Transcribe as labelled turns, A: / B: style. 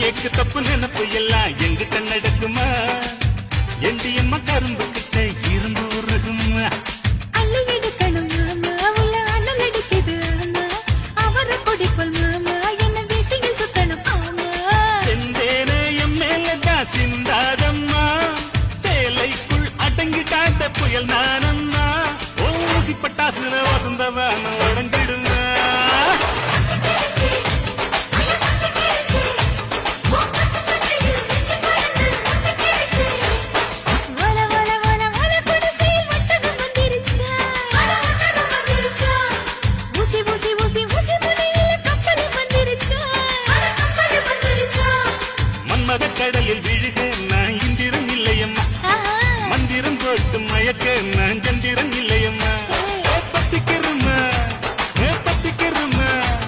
A: ஏக்கு தப்பு நினப்பு எல்லாம் எங்கிட்ட நடக்குமா எண்டி என்ம கரும்பு கிட்ட இரும்பு உருகுமா? சிந்தாதம்மா. சேலைக்குள் அடங்கிட்டாட்ட புயல் நானம்மா. ஓசி பட்டாசுன வசந்தவன் உடங்கிடும் கடலில் விழுக நான். இந்திரம் இல்லையம்மா. மந்திரம் போட்டு மயக்க நான்.